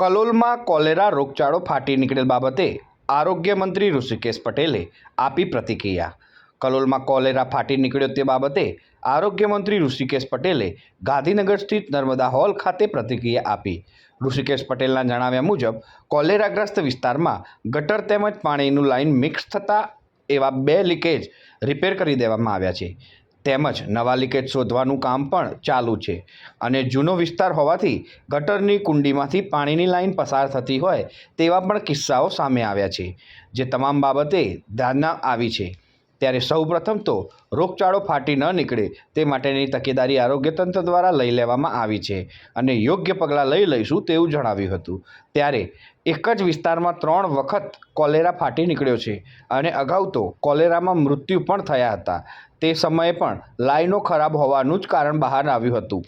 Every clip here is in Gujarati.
કલોલમાં કોલેરા રોગચાળો ફાટી નીકળેલ બાબતે આરોગ્ય મંત્રી ઋષિકેશ પટેલે આપી પ્રતિક્રિયા. કલોલમાં કોલેરા ફાટી નીકળ્યો તે બાબતે આરોગ્ય મંત્રી ઋષિકેશ પટેલે ગાંધીનગર સ્થિત નર્મદા હોલ ખાતે પ્રતિક્રિયા આપી. ઋષિકેશ પટેલના જણાવ્યા મુજબ, કોલેરાગ્રસ્ત વિસ્તારમાં ગટર તેમજ પાણીનું લાઇન મિક્સ થતાં એવા બે લીકેજ રિપેર કરી દેવામાં આવ્યા છે. તેમજ નવા લીકેજ શોધવાનું કામ પણ ચાલુ છે. અને જૂનો વિસ્તાર હોવાથી ગટરની કુંડીમાંથી પાણીની લાઈન પસાર થતી હોય તેવા પણ કિસ્સાઓ સામે આવ્યા છે, જે તમામ બાબતે ધ્યાનમાં આવી છે. ત્યારે સૌપ્રથમ તો રોગચાળો ફાટી ન નીકળે તે માટેની તકેદારી આરોગ્ય તંત્ર દ્વારા લઈ લેવામાં આવી છે અને યોગ્ય પગલાં લઈ લઈશું તેવું જણાવ્યું હતું. ત્યારે એક જ વિસ્તારમાં ત્રણ વખત કોલેરા ફાટી નીકળ્યો છે અને અગાઉ તો કોલેરામાં મૃત્યુ પણ થયા હતા. તે સમયે પણ લાઈનો ખરાબ હોવાનું જ કારણ બહાર આવ્યું હતું.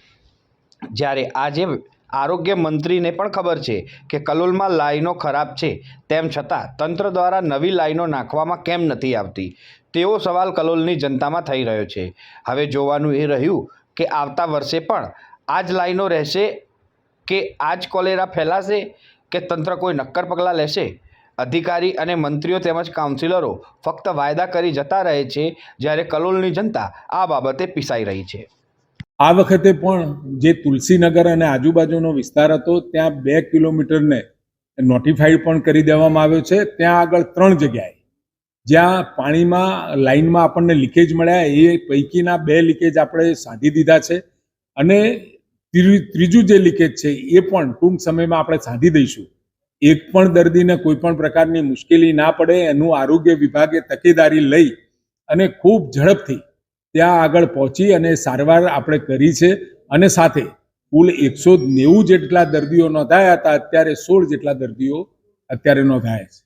જ્યારે આજે આરોગ્ય મંત્રીને પણ ખબર છે કે કલોલમાં લાઈનો ખરાબ છે. તેમ છતાં તંત્ર દ્વારા નવી લાઈનો નાખવામાં કેમ નથી આવતી? તેવો સવાલ કલોલની જનતામાં થઈ રહ્યો છે. હવે જોવાનું એ રહ્યું કે આવતા વર્ષે પણ આ જ લાઈનો રહેશે કે આ જ કોલેરા ફેલાશે કે તંત્ર કોઈ નક્કર પગલાં લેશે? અધિકારી અને મંત્રીઓ તેમજ કાઉન્સિલરો ફક્ત વાયદા કરી જતા રહે છે જ્યારે કલોલની જનતા આ બાબતે પીસાઈ રહી છે. આ વખતે પણ જે તુલસીનગર અને આજુબાજુનો વિસ્તાર હતો, ત્યાં બે કિલોમીટરને નોટિફાઈડ પણ કરી દેવામાં આવ્યો છે. ત્યાં આગળ ત્રણ જગ્યાએ. જ્યાં પાણીમાં, લાઈનમાં આપણને લીકેજ મળ્યા, એ પૈકીના બે લીકેજ આપણે સાંધી દીધા છે. અને ત્રી- ત્રીજું જે લીકેજ છે, એ પણ ટૂંક સમયમાં આપણે સાંધી દઈશું. એક પણ દર્દીને કોઈ પણ પ્રકારની મુશ્કેલી ના પડે, એનું આરોગ્ય વિભાગે તકેદારી લઈ અને ખૂબ ઝડપથી ત્યાં આગળ પહોંચી અને સારવાર આપણે કરી છે. અને સાથે કુલ એકસો નેવું જેટલા દર્દીઓ નોંધાયા હતા, અત્યારે સોળ જેટલા દર્દીઓ અત્યારે નોંધાયા છે.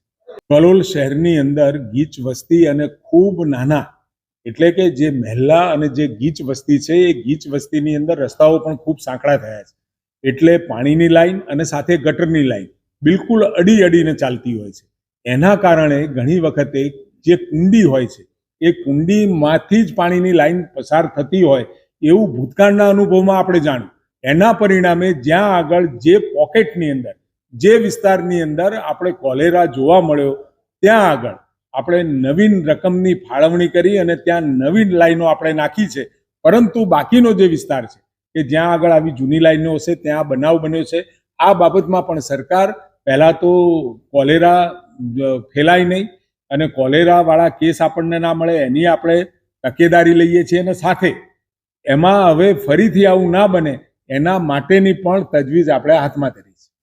કલોલ શહેરની અંદર ગીચ વસ્તી અને ખૂબ નાના એટલે કે જે મહેલા અને જે ગીચ વસ્તી છે, એ ગીચ વસ્તીની અંદર રસ્તાઓ પણ ખૂબ સાંકડા થયા છે. એટલે પાણીની લાઈન અને સાથે ગટરની લાઈન બિલકુલ અડી અડીને ચાલતી હોય છે. એના કારણે ઘણી વખતે જે કુંડી હોય છે એ કુંડીમાંથી જ પાણીની લાઈન પસાર થતી હોય એવું ભૂતકાળના અનુભવમાં આપણે જાણ્યું. એના પરિણામે જ્યાં આગળ જે પોકેટની અંદર, જે વિસ્તારની અંદર આપણે કોલેરા જોવા મળ્યો, ત્યાં આગળ આપણે નવીન રકમની ફાળવણી કરી અને ત્યાં નવીન લાઈનો આપણે નાખી છે. પરંતુ બાકીનો જે વિસ્તાર છે, કે જ્યાં આગળ આવી જૂની લાઈનો હશે, ત્યાં બનાવ બન્યો છે, આ બાબતમાં પણ સરકાર પહેલાં તો કોલેરા ફેલાય નહીં. અને કોલેરા વાળા કેસ આપણને ના મળે, એની આપણે તકેદારી લઈએ છીએ અને સાથે. એમાં હવે ફરીથી આવું ના બને, એના માટેની પણ તજવીજ આપણે હાથમાં ધરી